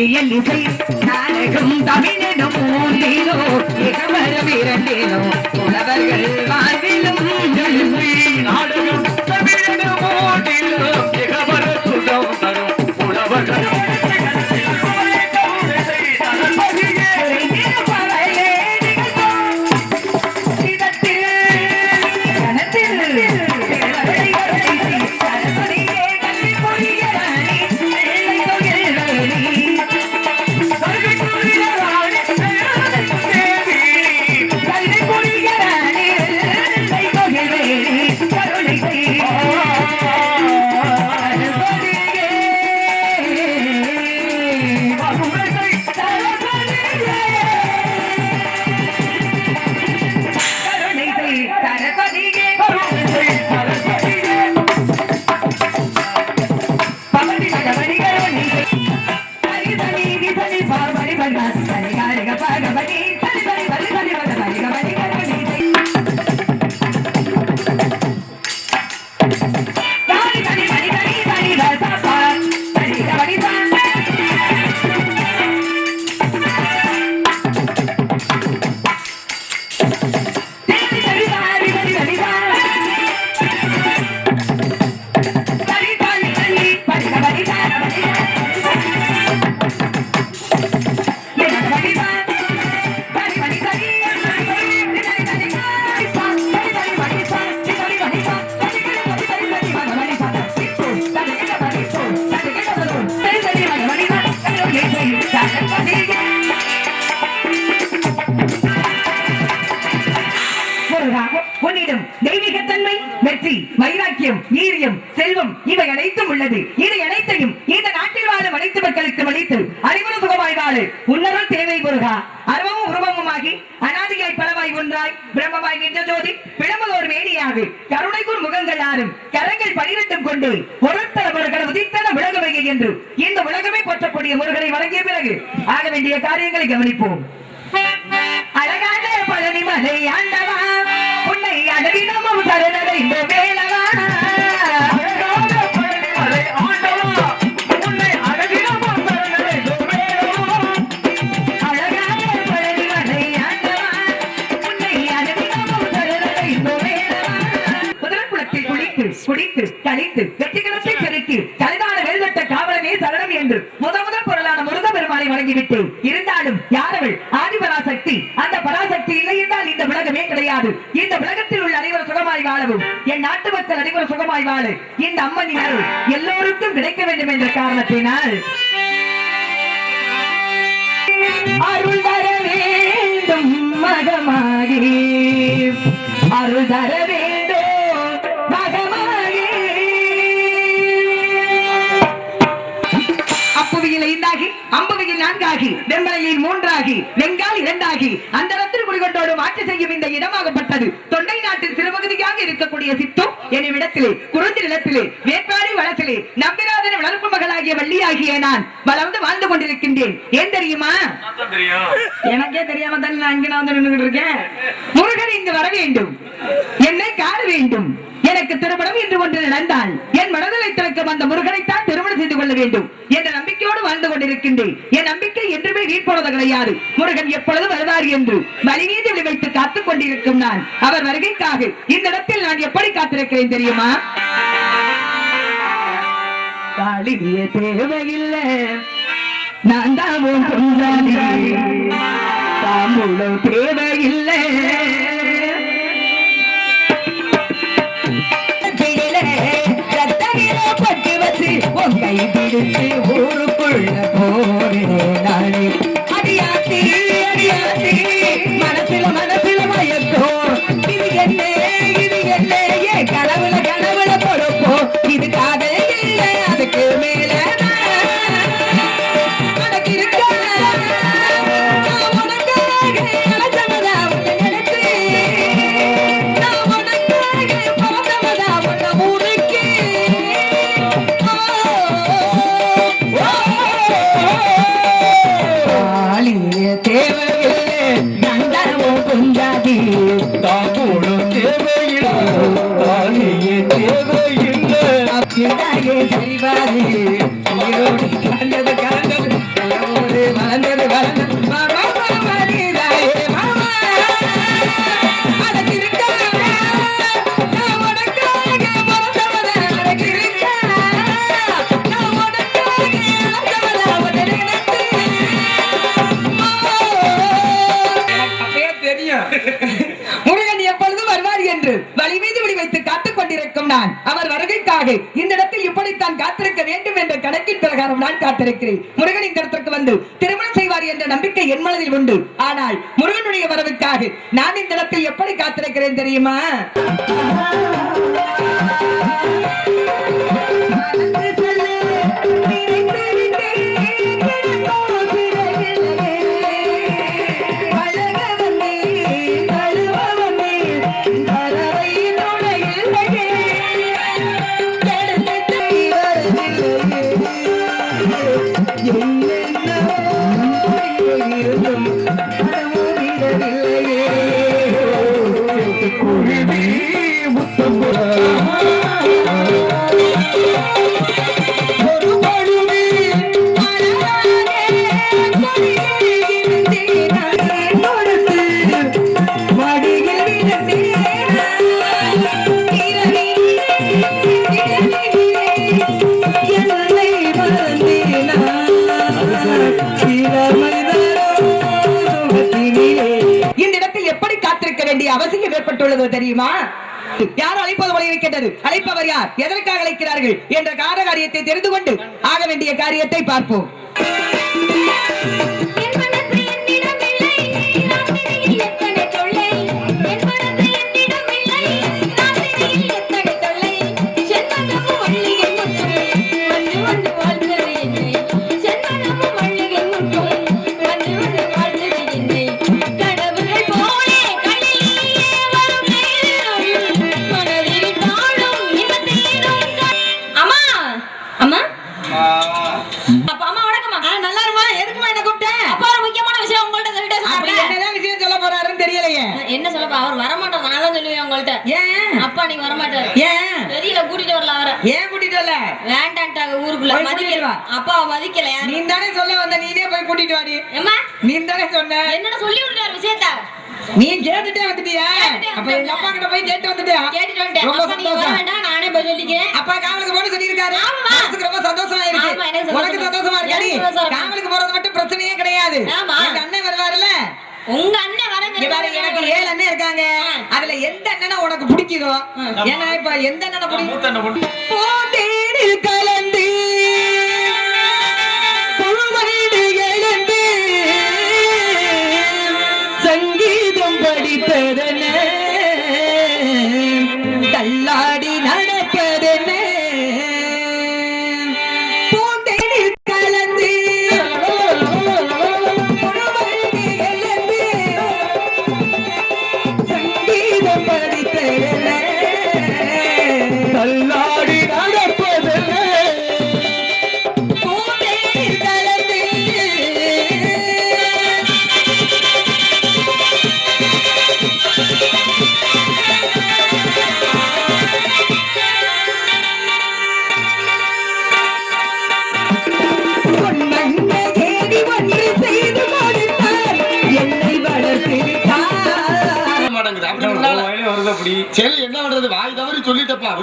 இயலிசை நாடகம் தமிழிடம் மூன்றிலோ இகமரம் இரண்டிலோ புலவர்கள் வாழ்விலும் நாடகம் அனாதியாய் ஒன்றாய் பிரம்மமாய் நின்ற ஜோதி பிளம்பதோர் வேணியாக கருணைக்குள் முகங்கள் ஆறும் கரங்கள் பனிரெட்டும் கொண்டு பொருட்தர முருகன் உதித்தன உலகமையை என்று. இந்த உலகமே போற்றக்கூடிய முருகனை வழங்கிய பிறகு ஆக வேண்டிய காரியங்களை கவனிப்போம். அழகான பழனி மலை ஆண்டவா உன்னை அழகினமும் சரணடைந்த வேலவா குடித்து கழித்து வெற்றிகரத்தை செலுத்தி கலைதான வேல்வட்ட காவலனே சரணம் என்று முத முதல் பொருளான முருக பெருமானை வழங்கிவிட்டு இருந்தாலும் யாரவள் ஆதிபராசக்தி அந்த பராசக்தி இல்லை என்றால் இந்த உலகமே கிடையாது. இந்த உலகத்தில் உள்ள அனைவரும் சுகமாய் வாழவும். என் நாட்டு மக்கள் அனைவரும் சுகமாய் வாழ இந்த அம்மனின் அருள் எல்லோருக்கும் கிடைக்க வேண்டும் என்ற காரணத்தினால். அருள் தர வேண்டும் மகமாகி. அருள் தர நான்காகி வெம்பலையில் மூன்றாகி வெங்கால் இரண்டாகி அந்த ரத்தில் குடிகொண்டோடு மாற்றி செய்யும் இந்த இடமாகப்பட்டது. தொண்டை நாட்டின் சிறுபகுதியாக இருக்கக்கூடிய சித்தம் எனும் இடத்திலே குறிஞ்சி நிலத்திலே வேட்பாடி வளத்திலே நம்பிராதன வளர்ப்பு மகளாகிய வள்ளியாகிய நான் வளர்ந்து வாழ்ந்து கொண்டிருக்கின்றேன். ஏன் தெரியுமா? எனக்கே தெரியாம தான் நான் இங்க நான் வந்து இருக்கேன்? முருகன் இங்கு வர வேண்டும். என்னை காண வேண்டும். எனக்கு திருமணம் என்று ஒன்று நடந்தால் என் மனதிலை திறக்கும் அந்த முருகனைத்தான் செய்து கொள்ள வேண்டும். என்ற நம்பிக்கையோடு வாழ்ந்து கொண்டிருக்கின்றேன். என் நம்பிக்கை என்றுமே வீட்போனது கிடையாது. முருகன் எப்பொழுது வருவார் என்று வழிவீதியில் வைத்து காத்துக் கொண்டிருக்கும் நான். அவர் வருகைக்காக இந்த இடத்தில் நான் எப்படி காத்திருக்கிறேன் தெரியுமா? காளிய தேவையில்லை. நான் தான் தாம்பூலம் தேவையில்லை. கை பிடிச்சு ஊருக்குள்ள போறேன் நானே. அடக்கிருக்கா நான் உனக்காக இழந்தவள உன்னை முருகன் எப்பொழுது வருவார் என்று வழி மீது வைத்து காத்துக் கொண்டிருக்கும் நான். அவர் இந்த இடத்தில் இப்படித்தான் காத்திருக்க வேண்டும் என்ற கணக்கின் பிரகாரம் நான் காத்திருக்கிறேன். முருகன் இந்த இடத்திற்கு வந்து திருமணம் செய்வார் என்ற நம்பிக்கை என் மனதில் உண்டு. ஆனால் முருகனுடைய வரவுக்காக நான் இந்த இடத்தில் எப்படி காத்திருக்கிறேன் தெரியுமா? அவசியம் தெரியுமா? யார் அழைப்பது போல இருக்கின்றது. அழைப்பவர் யார்? எதற்காக அழைக்கிறார்கள்? என்ற கார காரியத்தை தெரிந்து கொண்டு ஆக வேண்டிய காரியத்தை பார்ப்போம். ஊருக்குள்ள போய் மதிக்கல. நீ தானே சொல்ல வந்த நீனே போய் கூட்டிட்டு வாடி. நீ தானே சொன்ன. என்னடா சொல்லி விட்டாரு விஷயத்த? நீ கேட்டுட்டே வந்துட்டியா. அப்ப எங்க அப்பா கிட்ட போய் கேட்டு வந்துட்டியா கேட்டுட்டு வந்துட்டேன். ரொம்ப அப்பா நீங்க வர சந்தோஷம். வேண்டாம் நானே போய் சொல்லிக்கிறேன். அப்பா காவலுக்கு போன சொல்லியிருக்காரு. ஆமா. மனசுக்கு ரொம்ப சந்தோஷமா இருக்கு. உனக்கு சந்தோஷமா இருக்கு. இருக்காடி. காவலுக்கு போறது மட்டும் பிரச்சனையே கிடையாது. ஆமா. எங்க அண்ணன் வருவாருல்ல? உங்க அண்ணன் பாரு, எனக்கு வரங்க ஏழு அண்ணன் இருக்காங்க. அதுல எந்த அண்ணனை உனக்கு பிடிக்குதோ? ஏன்னா இப்ப எந்த அண்ணனை பிடிக்கும் dead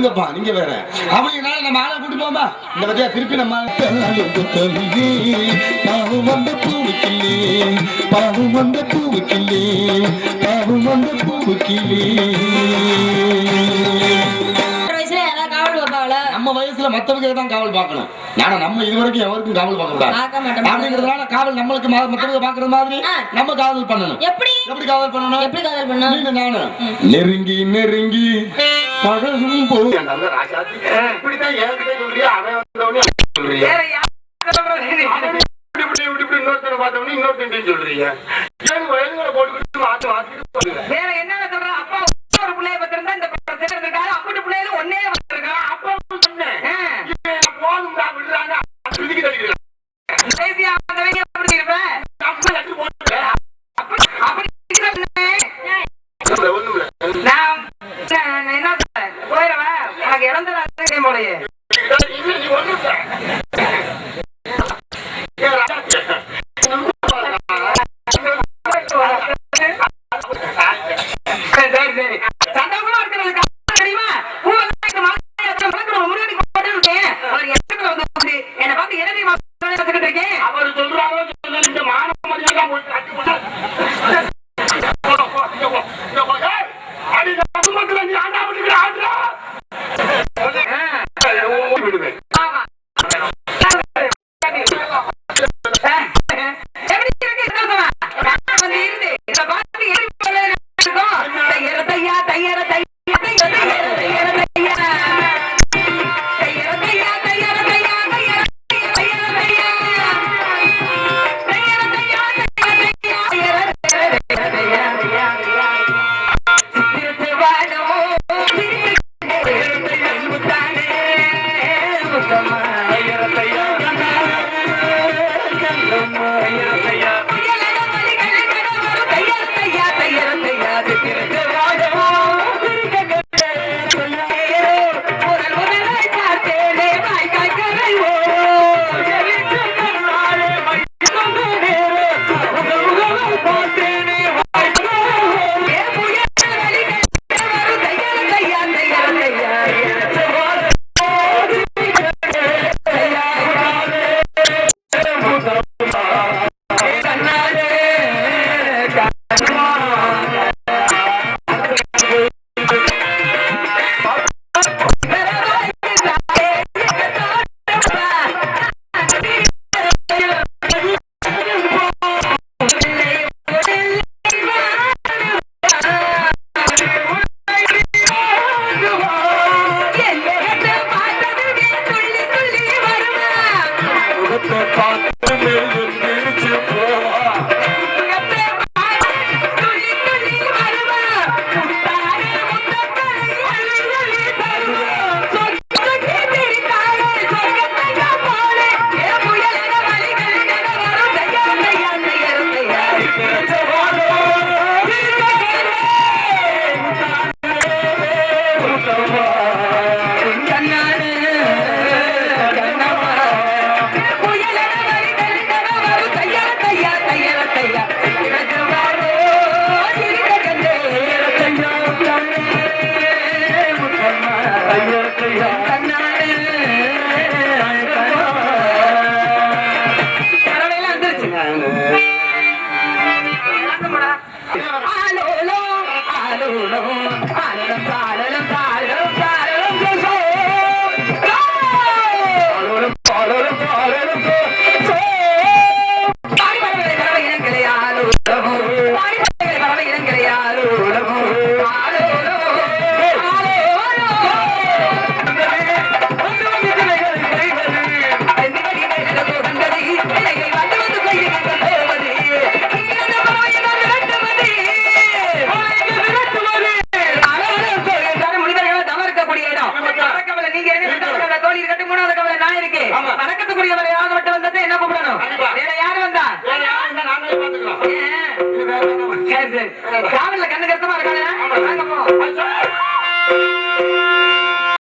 விடுங்கப்பா நீங்க வேற. அப்படினால நம்ம ஆளை கூட்டி போமா இந்த பத்தியா திருப்பி நம்ம பாவம் வந்த பூவுக்கில்லே பாவம் வந்த பாவம் வந்த காவல் வைப்பாங்கள நம்ம வயசுல மத்தவங்க தான் காவல் பார்க்கணும். ஆனா நம்ம இது வரைக்கும் எவருக்கும் காவல் பார்க்க கூடாது. அப்படிங்கிறதுனால காவல் நம்மளுக்கு மத்தவங்க பாக்குறது மாதிரி. நம்ம காவல் பண்ணணும். எப்படி? எப்படி காவல் பண்ணணும்? எப்படி காதல் பண்ண நீங்க நானு. நெருங்கி நெருங்கி. பழகும் போ இப்படித்தான் என்கிட்ட சொல்றியா அவன் வந்தவனே சொல்றியா. இப்படி இப்படி இப்படி இன்னொருத்தனை பார்த்தவனே இன்னொருத்தன் சொல்றீங்க போட்டுக்கிட்டு மாத்தி மாத்திட்டு போடுங்க வேற என்ன